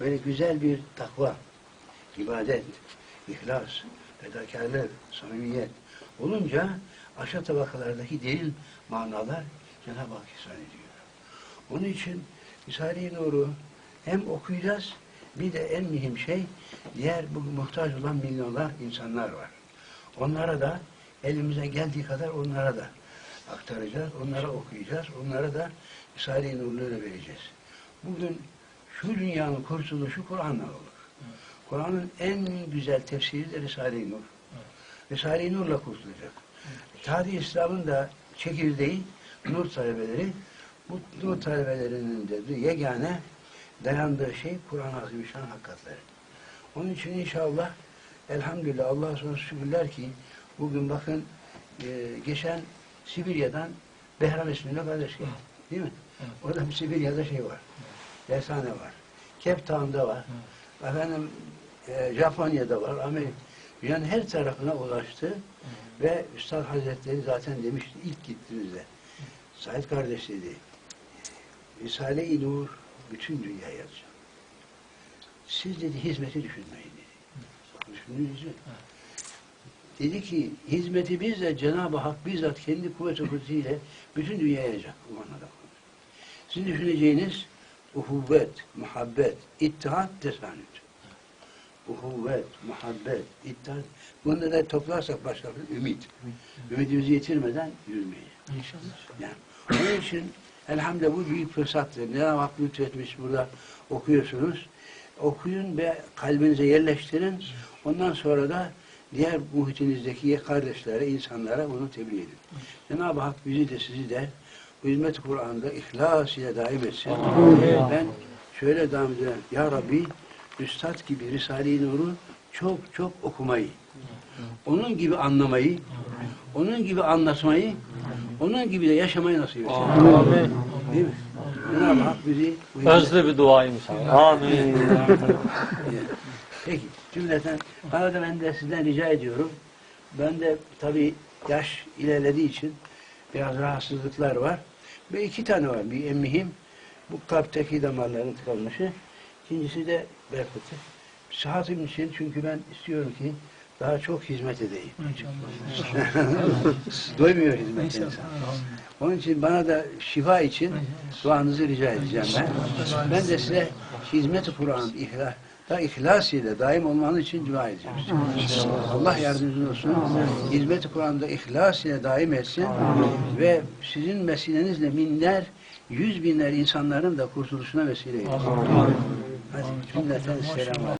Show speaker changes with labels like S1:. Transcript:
S1: böyle güzel bir takva, ibadet, ihlas, fedakarlık, samimiyet olunca aşağı tabakalardaki derin manalar Cenab-ı Hak ihsan ediyor. Onun için Risale-i Nur'u hem okuyacağız bir de en mühim şey diğer bu muhtaç olan milyonlar insanlar var. Onlara da elimize geldiği kadar onlara da aktaracağız, onlara okuyacağız, onlara da Risale-i Nur'ları vereceğiz. Bugün şu dünyanın kurtuluşu Kur'an'la olur. Kur'an'ın en güzel tefsiri de Risale-i Nur. Risale-i Nur'la kurtulacak. Tarih İslam'ın da çekirdeği Nur talebeleri. Bu Nur talebelerinin de yegane dayandığı şey Kur'an-ı Azimüşşan hakikatleri. Onun için inşallah elhamdülillah Allah'a sonsuz şükürler ki bugün bakın e, geçen Sibirya'dan Behram isminde kardeş geldi. Değil mi? Orada bir Sibirya'da şey var. Dershane var. Cape Town'da var. Efendim e, Japonya'da var. Amerika. Dünyanın her tarafına ulaştı. Ve Üstad Hazretleri zaten demişti ilk gittiğimizde. Said kardeş dedi. Risale-i Nur bütün dünyaya yazacak. Siz dedi hizmeti düşünmeyin dedi. Düşündünüz mü? Dedi ki hizmeti biz de Cenab-ı Hak bizzat kendi kuvvet-i kudretiyle bütün dünyaya yayacak. Bu manada. Sizin düşüneceğiniz uhuvvet, muhabbet, ittihat, tesanüt. Uhuvvet, muhabbet, ittihat. Bunu da toplarsak başka bir ümit. Ümidimizi yitirmeden yürümeyi.
S2: İnşallah.
S1: Yani onun için elhamdülillah bu büyük fırsattır. Cenab-ı Hak lütfetmiş burada okuyorsunuz. Okuyun ve kalbinize yerleştirin. Ondan sonra da diğer muhitinizdeki kardeşlere, insanlara bunu tebliğ edin. Cenab-ı Hak bizi de sizi de bu hizmet-i Kur'an'da ihlas ile daim etsin. Ben şöyle ediyorum. Ya Rabbi Üstad gibi Risale-i Nur'u çok çok okumayı, onun gibi anlamayı, onun gibi anlatmayı, onun gibi de yaşamayı nasip etsin.
S2: Amin.
S1: Değil mi? Cenab-ı Hak bizi hizmet-
S2: Özlü bir duayım sana. Amin.
S1: Peki cümleten bana da ben de sizden rica ediyorum. Ben de tabii yaş ilerlediği için biraz rahatsızlıklar var. Ve iki tane var. Bir en mühim bu kalpteki damarların tıkanmışı. İkincisi de Berkut'u. Sıhhatim için çünkü ben istiyorum ki daha çok hizmet edeyim. Doymuyor hizmet insan. Onun için bana da şifa için duanızı rica edeceğim ben. Ben de size hizmet-i Kur'an, ihlas, da ihlas ile daim olmanız için dua edeceğim. Allah yardımcınız olsun. Hizmet-i Kur'an'da ihlas ile daim etsin. Ve sizin vesilenizle binler, yüz binler insanların da kurtuluşuna vesile edin. Hadi cümleten selam.